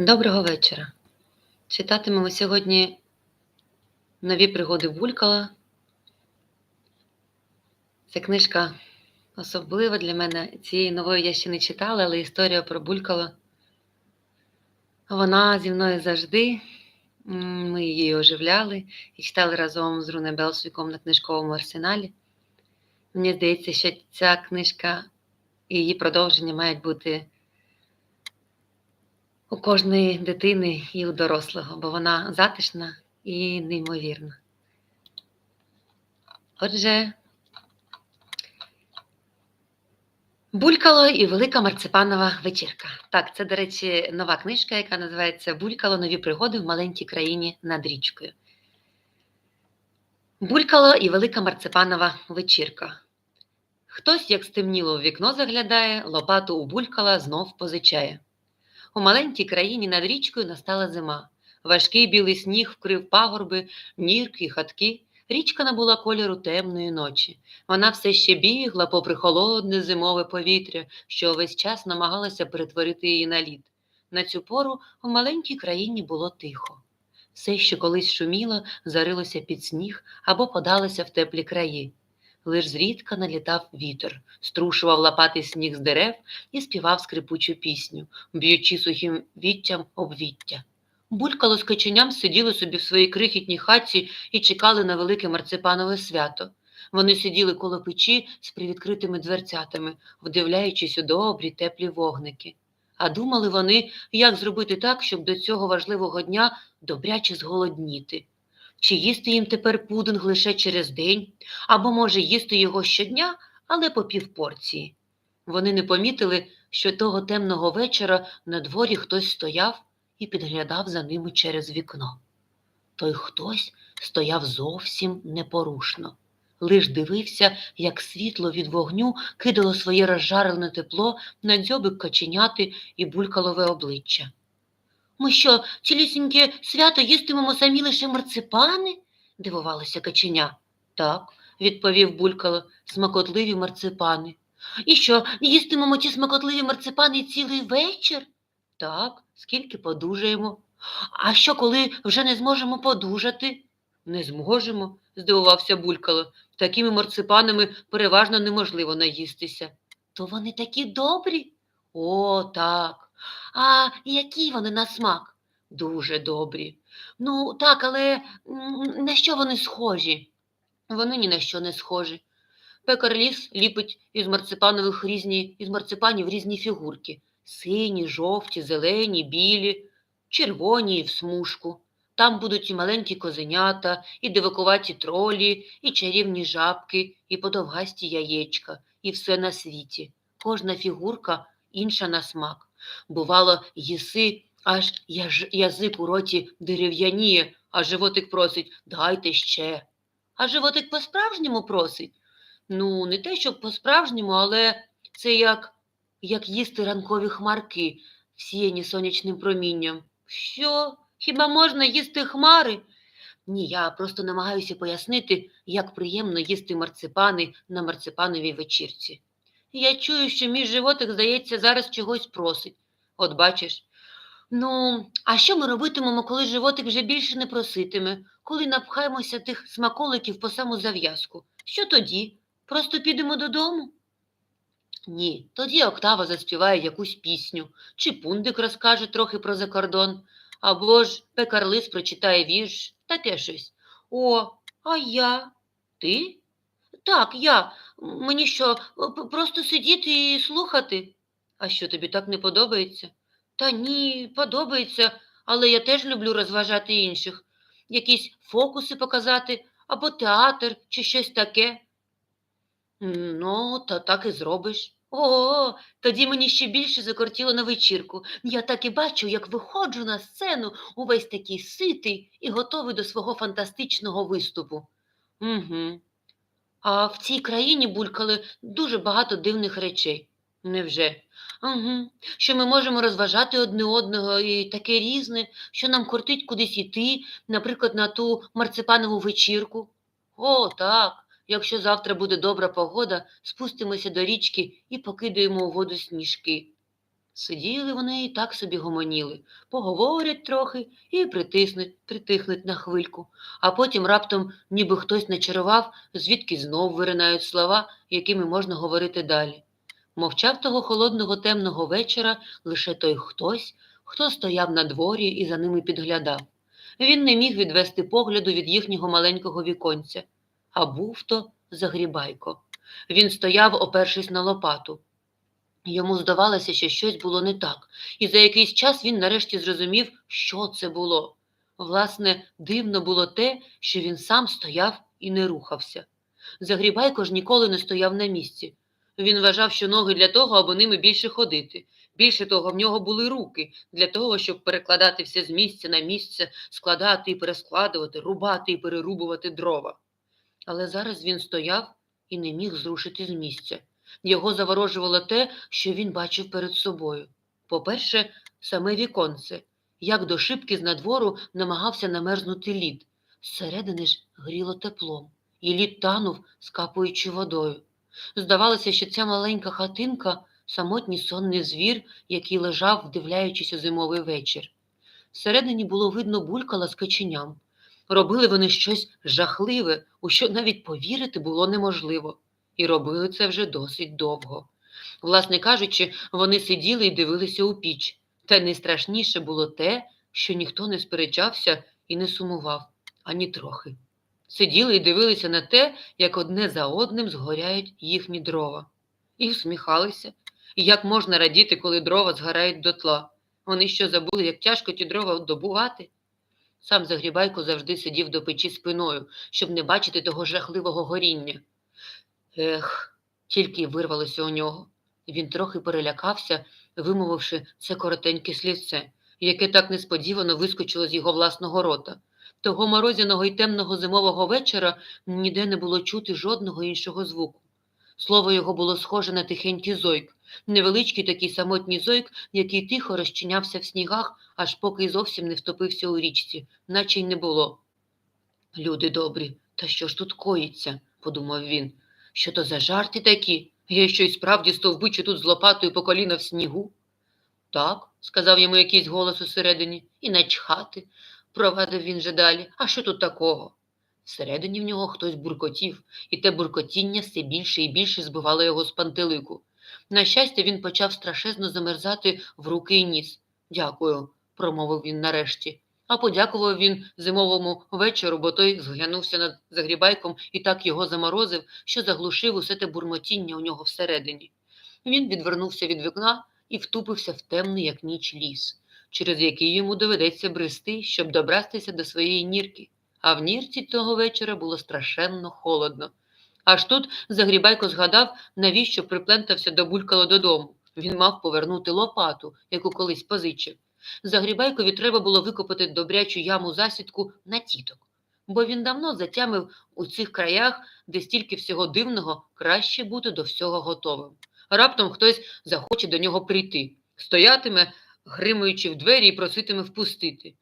Доброго вечора. Читатимемо сьогодні нові пригоди Булькала. Ця книжка особлива для мене. Цієї нової я ще не читала, але історія про Булькала. Вона зі мною завжди. Ми її оживляли і читали разом з Руне Белсвіком на книжковому арсеналі. Мені здається, що ця книжка і її продовження мають бути у кожної дитини і у дорослого, бо вона затишна і неймовірна. Отже, Булькало і велика марципанова вечірка. Так, це, до речі, нова книжка, яка називається Булькало нові пригоди в маленькій країні над річкою. Булькало і велика марципанова вечірка. Хтось, як стемніло в вікно заглядає, лопату у булькала знов позичає. У маленькій країні над річкою настала зима. Важкий білий сніг вкрив пагорби, нірки хатки. Річка набула кольору темної ночі. Вона все ще бігла попри холодне зимове повітря, що весь час намагалося перетворити її на лід. На цю пору в маленькій країні було тихо. Все, що колись шуміло, зарилося під сніг або подалося в теплі краї. Лиш зрідка налітав вітер, струшував лопатий сніг з дерев і співав скрипучу пісню, б'ючи сухим віттям об віття. Булькало з каченям сиділи собі в своїй крихітній хатці і чекали на велике марципанове свято. Вони сиділи коло печі з привідкритими дверцятами, вдивляючись у добрі теплі вогники. А думали вони, як зробити так, щоб до цього важливого дня добряче зголодніти. Чи їсти їм тепер пудинг лише через день, або, може, їсти його щодня, але по півпорції. Вони не помітили, що того темного вечора на дворі хтось стояв і підглядав за ними через вікно. Той хтось стояв зовсім непорушно, лиш дивився, як світло від вогню кидало своє розжарене тепло на дзьобик каченяти і булькалове обличчя. Ми що, цілісіньке свято їстимемо самі лише марципани? дивувалося каченя. Так, відповів булькало, смакотливі марципани. І що, їстимемо ті смакотливі марципани цілий вечір? Так, скільки подужаємо. А що, коли вже не зможемо подужати? Не зможемо, здивувався булькало. Такими марципанами переважно неможливо наїстися. То вони такі добрі? О, так. А які вони на смак? Дуже добрі. Ну, так, але на що вони схожі? Вони ні на що не схожі. Пекар ліс ліпить із марципанових різні, із марципанів різні фігурки: сині, жовті, зелені, білі, червоні і в смужку. Там будуть і маленькі козенята, і дивакуваті тролі, і чарівні жабки, і подовгасті яєчка, і все на світі. Кожна фігурка інша на смак. Бувало, їси, аж язик у роті дерев'яніє, а животик просить дайте ще. А животик по-справжньому просить. Ну, не те, щоб по-справжньому, але це як, як їсти ранкові хмарки, всіяні сонячним промінням. Що? Хіба можна їсти хмари? Ні, я просто намагаюся пояснити, як приємно їсти марципани на марципановій вечірці. Я чую, що мій животик, здається, зараз чогось просить. От бачиш. Ну, а що ми робитимемо, коли животик вже більше не проситиме, коли напхаємося тих смаколиків по саму зав'язку? Що тоді? Просто підемо додому? Ні, тоді Октава заспіває якусь пісню, чи пундик розкаже трохи про закордон, або ж пекарлис прочитає вірш, таке щось. О, а я? Ти? Так, я. Мені що, просто сидіти і слухати? А що тобі так не подобається? Та ні, подобається, але я теж люблю розважати інших. Якісь фокуси показати, або театр, чи щось таке. Ну, та так і зробиш. О, тоді мені ще більше закортіло на вечірку. Я так і бачу, як виходжу на сцену, увесь такий ситий і готовий до свого фантастичного виступу. Угу. А в цій країні булькали дуже багато дивних речей. Невже? Угу. Що ми можемо розважати одне одного і таке різне, що нам кортить кудись іти, наприклад, на ту марципанову вечірку. О, так. Якщо завтра буде добра погода, спустимося до річки і покидаємо у воду сніжки. Сиділи вони і так собі гомоніли, поговорять трохи і притиснуть, притихнуть на хвильку, а потім раптом, ніби хтось начарував, звідки знов виринають слова, якими можна говорити далі. Мовчав того холодного темного вечора лише той хтось, хто стояв на дворі і за ними підглядав. Він не міг відвести погляду від їхнього маленького віконця, а був то Загрібайко. Він стояв, опершись на лопату. Йому здавалося, що щось було не так, і за якийсь час він нарешті зрозумів, що це було. Власне, дивно було те, що він сам стояв і не рухався. Загрібайко ж ніколи не стояв на місці. Він вважав, що ноги для того, аби ними більше ходити. Більше того, в нього були руки для того, щоб перекладати все з місця на місце, складати і перескладувати, рубати і перерубувати дрова. Але зараз він стояв і не міг зрушити з місця. Його заворожувало те, що він бачив перед собою. По-перше, саме віконце, як до шибки з надвору намагався намерзнути лід. Зсередини ж гріло теплом, і лід танув, скапуючи водою. Здавалося, що ця маленька хатинка самотній сонний звір, який лежав, вдивляючись у зимовий вечір. Всередині було видно булькала з каченям. Робили вони щось жахливе, у що навіть повірити було неможливо, і робили це вже досить довго. Власне кажучи, вони сиділи і дивилися у піч, та найстрашніше було те, що ніхто не сперечався і не сумував ані трохи. Сиділи і дивилися на те, як одне за одним згоряють їхні дрова, і всміхалися, як можна радіти, коли дрова згорають дотла. Вони що забули, як тяжко ті дрова добувати? Сам Загрібайко завжди сидів до печі спиною, щоб не бачити того жахливого горіння. Ех, тільки вирвалося у нього. Він трохи перелякався, вимовивши це коротеньке слівце, яке так несподівано вискочило з його власного рота. Того морозяного й темного зимового вечора ніде не було чути жодного іншого звуку. Слово його було схоже на тихенький зойк, невеличкий такий самотній зойк, який тихо розчинявся в снігах, аж поки зовсім не втопився у річці, наче й не було. Люди добрі, та що ж тут коїться? подумав він. Що то за жарти такі? Я що й справді стовбичу тут з лопатою по коліна в снігу? Так, сказав йому якийсь голос усередині, і начхати, провадив він же далі. А що тут такого? Всередині в нього хтось буркотів, і те буркотіння все більше і більше збивало його з пантелику. На щастя, він почав страшезно замерзати в руки і ніс. Дякую, промовив він нарешті. А подякував він зимовому вечору, бо той зглянувся над загрібайком і так його заморозив, що заглушив усе те бурмотіння у нього всередині. Він відвернувся від вікна і втупився в темний, як ніч ліс, через який йому доведеться брести, щоб добратися до своєї нірки. А в нірці того вечора було страшенно холодно. Аж тут Загрібайко згадав, навіщо приплентався до булькало додому. Він мав повернути лопату, яку колись позичив. Загрібайкові треба було викопати добрячу яму засідку на тіток, бо він давно затямив у цих краях, де стільки всього дивного, краще бути до всього готовим. Раптом хтось захоче до нього прийти, стоятиме, гримаючи в двері і проситиме впустити.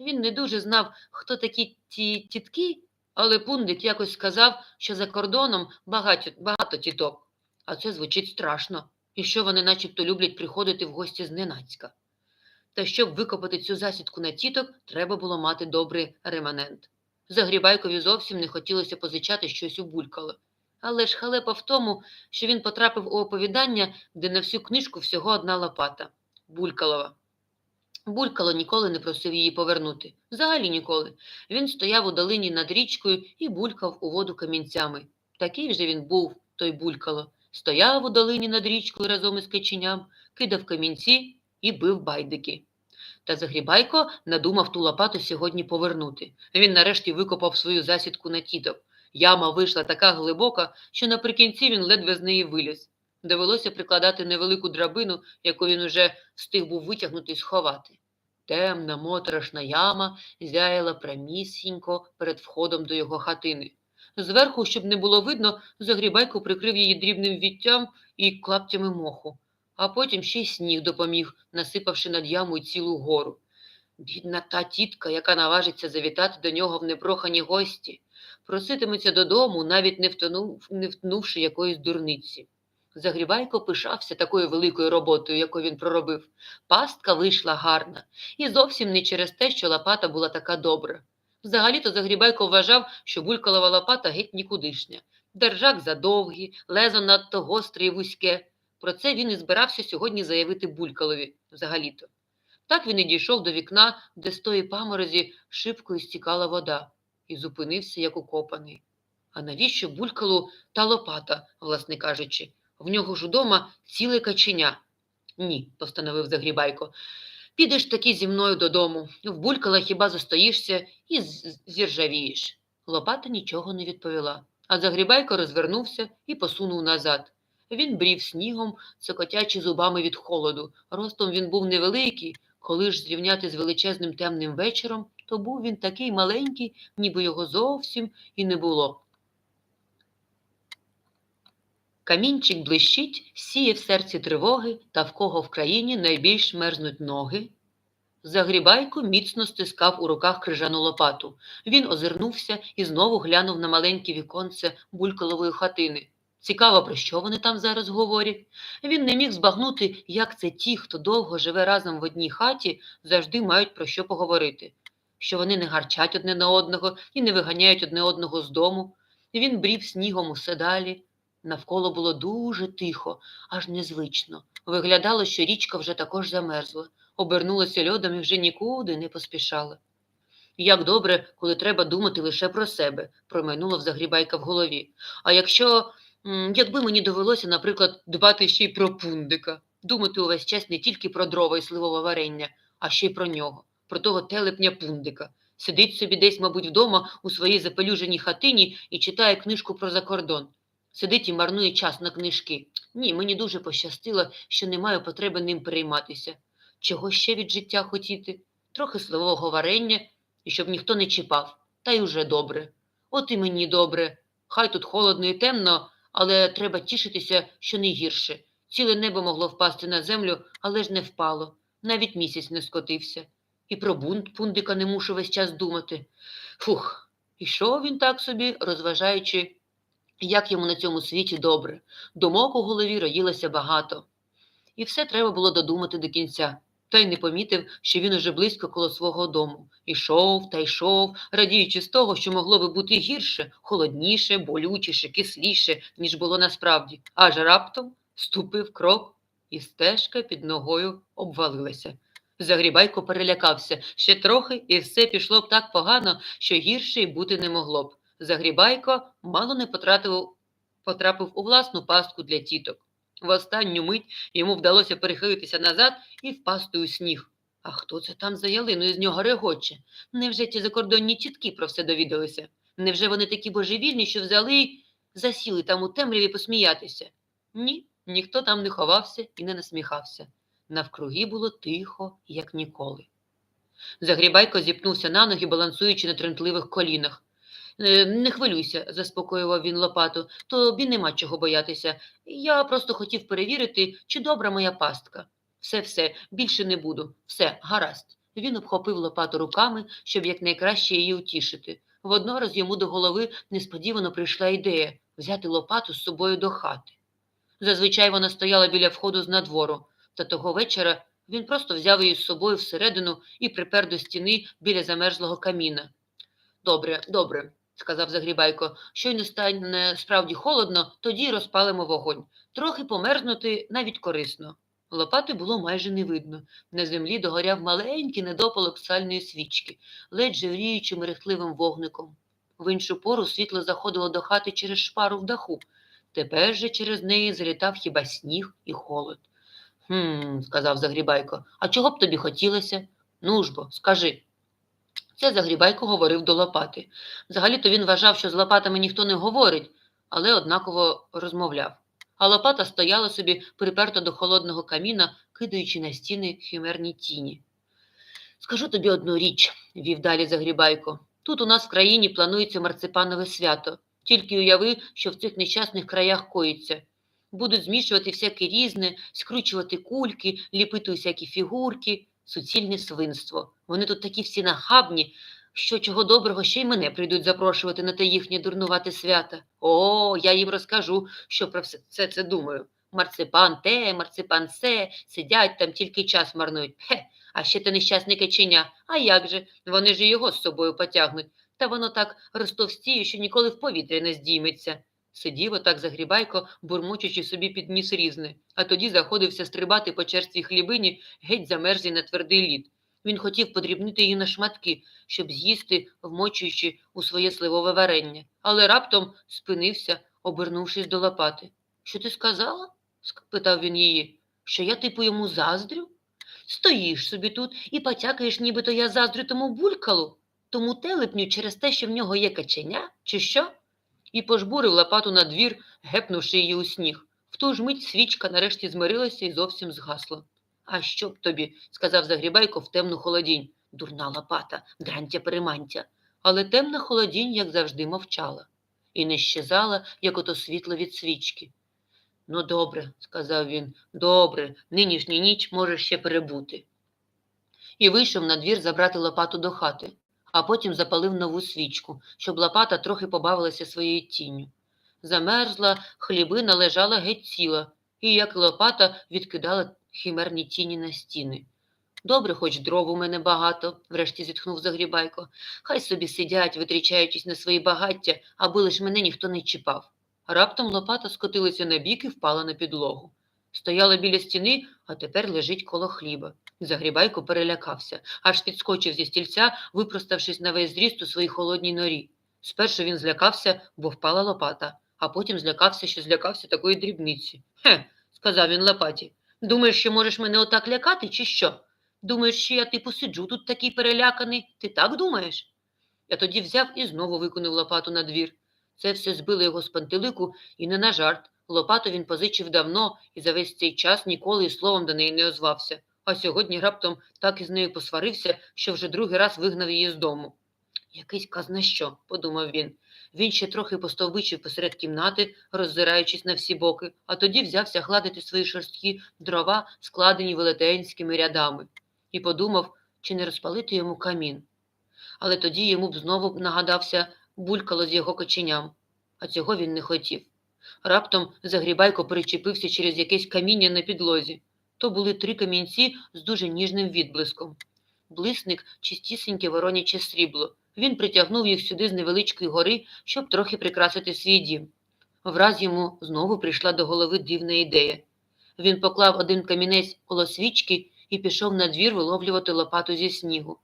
Він не дуже знав, хто такі ті тітки, але пундик якось сказав, що за кордоном багато, багато тіток, а це звучить страшно, і що вони начебто люблять приходити в гості зненацька. Та щоб викопати цю засідку на тіток, треба було мати добрий реманент. Загрібайкові зовсім не хотілося позичати щось у булькало. Але ж халепа в тому, що він потрапив у оповідання, де на всю книжку всього одна лопата Булькалова. Булькало ніколи не просив її повернути. Взагалі ніколи. Він стояв у долині над річкою і булькав у воду камінцями. Такий вже він був, той булькало. Стояв у долині над річкою разом із киченям, кидав камінці і бив байдики. Та Загрібайко надумав ту лопату сьогодні повернути. Він нарешті викопав свою засідку на тіток. Яма вийшла така глибока, що наприкінці він ледве з неї виліз. Довелося прикладати невелику драбину, яку він уже встиг був витягнути і сховати. Темна, моторошна яма зяяла прямісінько перед входом до його хатини. Зверху, щоб не було видно, Загрібайко прикрив її дрібним віттям і клаптями моху, а потім ще й сніг допоміг, насипавши над ямою цілу гору. Бідна та тітка, яка наважиться завітати до нього в непрохані гості, проситиметься додому, навіть не, втонув, не втнувши якоїсь дурниці. Загрібайко пишався такою великою роботою, яку він проробив. Пастка вийшла гарна, і зовсім не через те, що лопата була така добра. Взагалі-то Загрібайко вважав, що булькалова лопата геть нікудишня. Держак задовгий, лезо надто гостре і вузьке. Про це він і збирався сьогодні заявити булькалові взагалі-то. Так він і дійшов до вікна, де з тої паморозі шибкою стікала вода, і зупинився, як укопаний. А навіщо булькалу та лопата, власне кажучи? В нього ж удома ціле каченя. Ні, постановив Загрібайко. Підеш таки зі мною додому. В булькала хіба застоїшся і зіржавієш. Лопата нічого не відповіла, а Загрібайко розвернувся і посунув назад. Він брів снігом, цокотячи зубами від холоду. Ростом він був невеликий, коли ж зрівняти з величезним темним вечором, то був він такий маленький, ніби його зовсім і не було. Камінчик блищить, сіє в серці тривоги, та в кого в країні найбільш мерзнуть ноги. Загрібайко міцно стискав у руках крижану лопату. Він озирнувся і знову глянув на маленьке віконце булькалової хатини. Цікаво, про що вони там зараз говорять. Він не міг збагнути, як це ті, хто довго живе разом в одній хаті, завжди мають про що поговорити, що вони не гарчать одне на одного і не виганяють одне одного з дому. Він брів снігом усе далі. Навколо було дуже тихо, аж незвично. Виглядало, що річка вже також замерзла, обернулася льодом і вже нікуди не поспішала. Як добре, коли треба думати лише про себе, промайнула в Загрібайка в голові. А якщо, якби мені довелося, наприклад, дбати ще й про пундика, думати увесь час не тільки про дрова і сливове варення, а ще й про нього, про того телепня пундика. Сидить собі десь, мабуть, вдома у своїй запелюженій хатині і читає книжку про закордон. Сидить і марнує час на книжки. Ні, мені дуже пощастило, що не маю потреби ним перейматися. Чого ще від життя хотіти? Трохи сливового варення, і щоб ніхто не чіпав. Та й уже добре. От і мені добре. Хай тут холодно і темно, але треба тішитися, що не гірше. Ціле небо могло впасти на землю, але ж не впало. Навіть місяць не скотився. І про бунт пундика не мушу весь час думати. Фух, ішов він так собі, розважаючи, як йому на цьому світі добре. Думок у голові роїлося багато. І все треба було додумати до кінця. Та й не помітив, що він уже близько коло свого дому. Ішов та йшов, радіючи з того, що могло би бути гірше, холодніше, болючіше, кисліше, ніж було насправді. Аж раптом ступив крок, і стежка під ногою обвалилася. Загрібайко перелякався ще трохи, і все пішло б так погано, що гірше й бути не могло б. Загрібайко мало не потратив, потрапив у власну пастку для тіток. В останню мить йому вдалося перехилитися назад і впасти у сніг. А хто це там за ялиною з нього регоче? Невже ті закордонні тітки про все довідалися? Невже вони такі божевільні, що взяли й засіли там у темряві посміятися? Ні, ніхто там не ховався і не насміхався. Навкруги було тихо, як ніколи. Загрібайко зіпнувся на ноги, балансуючи на тремтливих колінах. «Е, Не хвилюйся, заспокоював він лопату, тобі нема чого боятися. Я просто хотів перевірити, чи добра моя пастка. Все, все, більше не буду. Все, гаразд. Він обхопив лопату руками, щоб якнайкраще її утішити. Воднораз йому до голови несподівано прийшла ідея взяти лопату з собою до хати. Зазвичай вона стояла біля входу з надвору, та того вечора він просто взяв її з собою всередину і припер до стіни біля замерзлого каміна. Добре, добре, сказав Загрібайко. Щойно стане справді холодно, тоді розпалимо вогонь. Трохи померзнути навіть корисно. Лопати було майже не видно. На землі догоряв маленький недопалок сальної свічки, ледь жевріючи мерехтливим вогником. В іншу пору світло заходило до хати через шпару в даху. Тепер же через неї залітав хіба сніг і холод. Хм, сказав Загрібайко, а чого б тобі хотілося? Ну ж бо, скажи. Це Загрібайко говорив до лопати. Взагалі-то він вважав, що з лопатами ніхто не говорить, але однаково розмовляв. А лопата стояла собі приперта до холодного каміна, кидаючи на стіни химерні тіні. Скажу тобі одну річ, вів далі Загрібайко. Тут у нас в країні планується марципанове свято. Тільки уяви, що в цих нещасних краях коїться. Будуть змішувати всяке різне, скручувати кульки, ліпити усякі фігурки, суцільне свинство. Вони тут такі всі нахабні, що чого доброго ще й мене прийдуть запрошувати на те їхнє дурнувате свято. О, я їм розкажу, що про все це, це думаю. Марципан те, марципан се, сидять там тільки час марнують. Хе, а ще те нещасне каченя. А як же? Вони ж його з собою потягнуть. Та воно так розтовстіє, що ніколи в повітря не здійметься. Сидів отак загрібайко, бурмочучи собі під ніс різне, а тоді заходився стрибати по черствій хлібині геть замерзлі на твердий лід. Він хотів подрібнити її на шматки, щоб з'їсти, вмочуючи у своє сливове варення, але раптом спинився, обернувшись до лопати. Що ти сказала? спитав він її. Що я типу йому заздрю? Стоїш собі тут і потякаєш, нібито я заздрю тому булькалу, тому телепню через те, що в нього є каченя, чи що? І пожбурив лопату на двір, гепнувши її у сніг. В ту ж мить свічка нарешті змирилася і зовсім згасла. А що б тобі, сказав Загрібайко в темну холодінь. Дурна лопата, дрантя перемантя. Але темна холодінь, як завжди, мовчала, і не щезала, як ото світло від свічки. Ну, добре, сказав він, добре, нинішню ніч можеш ще перебути. І вийшов на двір забрати лопату до хати, а потім запалив нову свічку, щоб лопата трохи побавилася своєю тінню. Замерзла, хлібина лежала геть ціла, і як лопата відкидала химерні тіні на стіни. Добре, хоч дров у мене багато, врешті зітхнув Загрібайко. Хай собі сидять, витрічаючись на свої багаття, аби лиш мене ніхто не чіпав. Раптом лопата скотилася на бік і впала на підлогу. Стояла біля стіни, а тепер лежить коло хліба. Загрібайко перелякався, аж підскочив зі стільця, випроставшись на весь зріст у своїй холодній норі. Спершу він злякався, бо впала лопата, а потім злякався, що злякався такої дрібниці. Хе, сказав він лопаті. Думаєш, що можеш мене отак лякати, чи що? Думаєш, що я типу сиджу тут такий переляканий? Ти так думаєш? Я тоді взяв і знову виконав лопату на двір. Це все збило його з пантелику і не на жарт. Лопату він позичив давно і за весь цей час ніколи і словом до неї не озвався. А сьогодні раптом так із нею посварився, що вже другий раз вигнав її з дому. Якийсь казна що, подумав він. Він ще трохи постовбичив посеред кімнати, роззираючись на всі боки, а тоді взявся гладити свої шорсткі дрова, складені велетенськими рядами, і подумав, чи не розпалити йому камін. Але тоді йому б знову нагадався булькало з його коченям, а цього він не хотів. Раптом Загрібайко причепився через якесь каміння на підлозі. То були три камінці з дуже ніжним відблиском. Блисник чистісіньке вороняче срібло. Він притягнув їх сюди з невеличкої гори, щоб трохи прикрасити свій дім. Враз йому знову прийшла до голови дивна ідея. Він поклав один камінець коло свічки і пішов на двір виловлювати лопату зі снігу.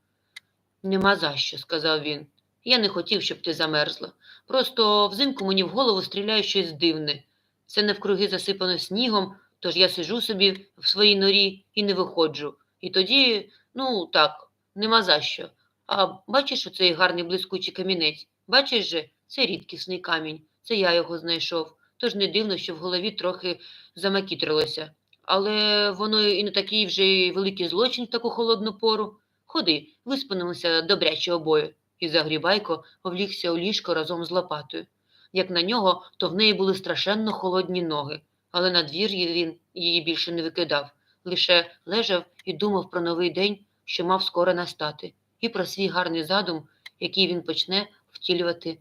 Нема за що, сказав він. Я не хотів, щоб ти замерзла. Просто взимку мені в голову стріляє щось дивне. Це навкруги засипано снігом, тож я сиджу собі в своїй норі і не виходжу. І тоді, ну так, нема за що. А бачиш оцей гарний блискучий камінець? Бачиш же, це рідкісний камінь, це я його знайшов. Тож не дивно, що в голові трохи замакітрилося. Але воно і не такий вже великий злочин в таку холодну пору. Ходи, виспанимося добряче обоє. І Загрібайко влігся у ліжко разом з лопатою. Як на нього, то в неї були страшенно холодні ноги, але на двір він її більше не викидав, лише лежав і думав про новий день, що мав скоро настати, і про свій гарний задум, який він почне втілювати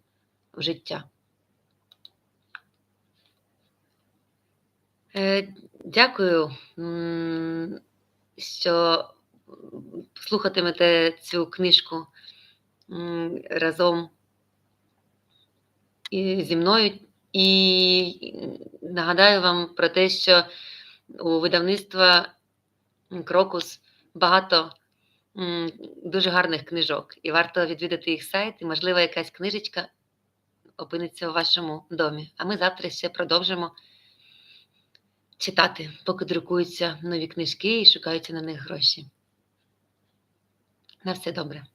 в життя. Е, дякую, що слухатимете цю книжку разом зі мною. І нагадаю вам про те, що у видавництва Крокус багато дуже гарних книжок, і варто відвідати їх сайт, і, можливо, якась книжечка опиниться у вашому домі. А ми завтра ще продовжимо читати, поки друкуються нові книжки і шукаються на них гроші. На все добре.